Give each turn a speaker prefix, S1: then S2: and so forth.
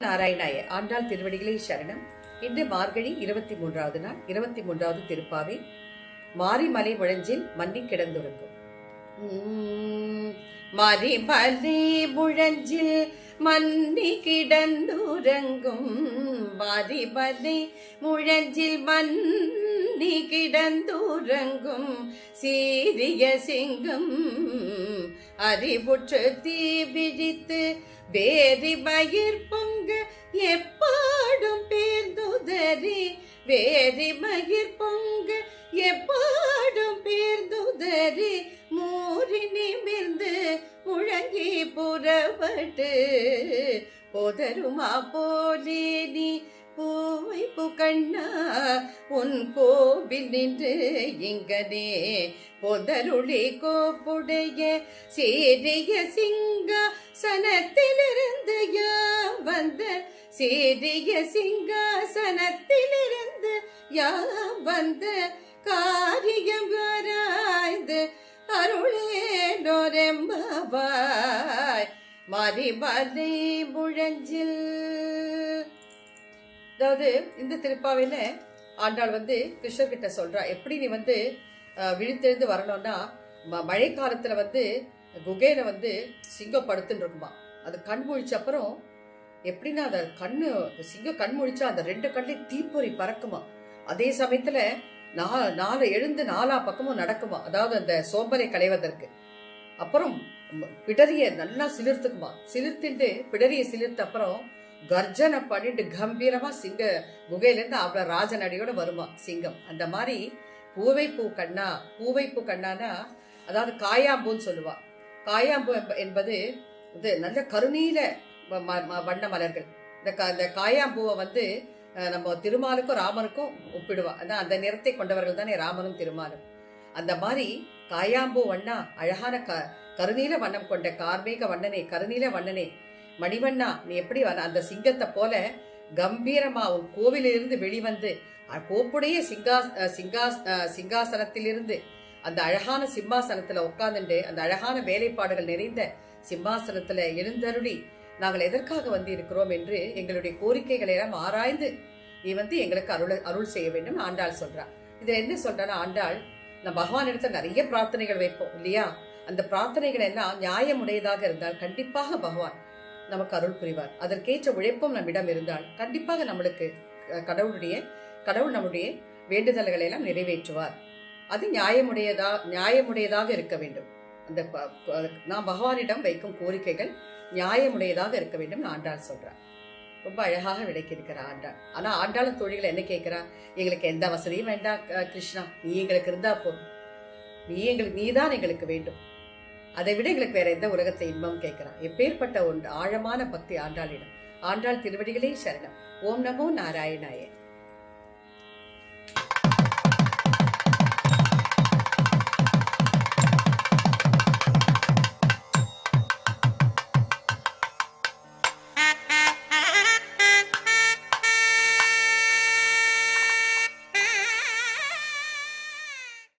S1: நாராயணாய. ஆண்டாள் திருவடிகளே சரணம். இன்று மார்கழி இருபத்தி மூன்றாவது நாள் இருபத்தி மூன்றாவது திருப்பாவை மாரிமலை முழஞ்சில் மன்னி கிடந்துறங்கும். உம், மாரிமலை முழஞ்சில் மன்னி கிடந்துறங்கும். மாரிமலை முழஞ்சில் மன்னி கிடந்துறங்கும். சீரிய சிங்கம் அறிவுற்று தீ விழித்து வேதி மயிர் எப்பாடும் பேர்ந்துதறி வேரி மகிர் பொங்க எப்பாடும் பேர்ந்துதறி மூறி நிமிர்ந்து முழங்கி புறப்பட்டு போதருமா போலே நீ பூவை புகண்ணா உன் கோவில் நின்று இங்கனே. பொதருளி கோப்புடைய சேரிய சிங்க சனத்திலிருந்து யாம் வந்த சீரிய சிங்காசனத்திலிருந்து யாம் வந்த காரியம் ஆராய்ந்து அருளேனோரெம்பவாய் மறிமலை முழஞ்சில் அதாவது இந்த திருப்பாவையில் ஆண்டாள் வந்து கிருஷ்ணர்கிட்ட சொல்கிறா எப்படி நீ வந்து விழித்தெழுந்து வரணும்னா ம- மழை வந்து குகையில வந்து சிங்கம் படுத்துன்னு இருக்குமா. அது கண் முழிச்ச அப்புறம் எப்படின்னா அந்த கண்ணு சிங்கம் கண் முழிச்சா அந்த ரெண்டு கண்ணையும் தீப்பொறி பறக்குமா. அதே சமயத்தில் நா நாலு எழுந்து நாலா பக்கமும் நடக்குமா. அதாவது அந்த சோம்பலை களைவதற்கு. அப்புறம் பிடரிய நல்லா சிலிர்த்துக்குமா. சிலிர்த்துட்டு பிடரிய சிலிர்த்த அப்புறம் கர்ஜனை பண்ணிட்டு கம்பீரமா சிங்க குகையிலேருந்து அவ்வளவு ராஜநடியோட வருமா சிங்கம். அந்த மாதிரி பூவை பூ கண்ணா பூவை பூ கண்ணானா அதாவது காயாம்பூன்னு சொல்லுவா. காயாம்பூ என்பது இது நல்ல கருணீல ம- வண்ண மலர்கள். இந்த க- இந்த காயாம்பூவை வந்து நம்ம திருமாலுக்கும் ராமனுக்கும் ஒப்பிடுவா. ஆனால் அந்த நிறத்தை கொண்டவர்கள் தானே ராமனும் திருமாலும். அந்த மாதிரி காயாம்பூ வண்ணா அழகான க கருநீல வண்ணம் கொண்ட கார்மீக வண்ணனே கருநீல வண்ணனே மணிவண்ணா நீ எப்படி அந்த சிங்கத்தை போல கம்பீரமா உன் கோவிலிருந்து வெளிவந்து கோப்புடைய சிங்கா சிங்காஸ் சிங்கா சிங்காசனத்திலிருந்து அந்த அழகான சிம்மாசனத்துல உட்கார்ந்துட்டு அந்த அழகான வேலைப்பாடுகள் நிறைந்த சிம்மாசனத்துல எழுந்தருளி நாங்கள் எதற்காக வந்து இருக்கிறோம் என்று எங்களுடைய கோரிக்கைகளை எல்லாம் ஆராய்ந்து நீ வந்து எங்களுக்கு அருள் அருள் செய்ய வேண்டும் ஆண்டாள் சொல்றா இதுல என்ன சொல்றான்னா ஆண்டாள் நான் பகவான் இடத்துல நிறைய பிரார்த்தனைகள் வைப்போம் இல்லையா? அந்த பிரார்த்தனைகள் எல்லாம் நியாயமுடையதாக இருந்தால் கண்டிப்பாக பகவான் நமக்கு அருள் புரிவார். அதற்கேற்ற உழைப்பும் நம்மிடம் இருந்தால் கண்டிப்பாக நம்மளுக்கு கடவுளுடைய கடவுள் நம்முடைய வேண்டுதல்களை எல்லாம் நிறைவேற்றுவார். அது நியாயமுடையதா நியாயமுடையதாக இருக்க வேண்டும். அந்த ப- நான் பகவானிடம் வைக்கும் கோரிக்கைகள் நியாயமுடையதாக இருக்க வேண்டும் ஆண்டாள் சொல்றார். ரொம்ப அழகாக விளக்கியிருக்கிற ஆண்டாள். ஆனா ஆண்டாளும் தொழில்கள் என்ன கேட்கிறா? எங்களுக்கு எந்த வசதியும் வேண்டாம் கிருஷ்ணா. நீ எங்களுக்கு இருந்தா போதும். நீ எங்களுக்கு நீதான் எங்களுக்கு வேண்டும். அதை விட எங்களுக்கு வேற எந்த உலகத்தை இன்பம் கேட்கிறான் எப்பேற்பட்ட ஒன்று ஆழமான பக்தி ஆண்டாளிடம். ஆண்டாள் திருவடிகளே சரணம். ஓம் நமோ நாராயணாய.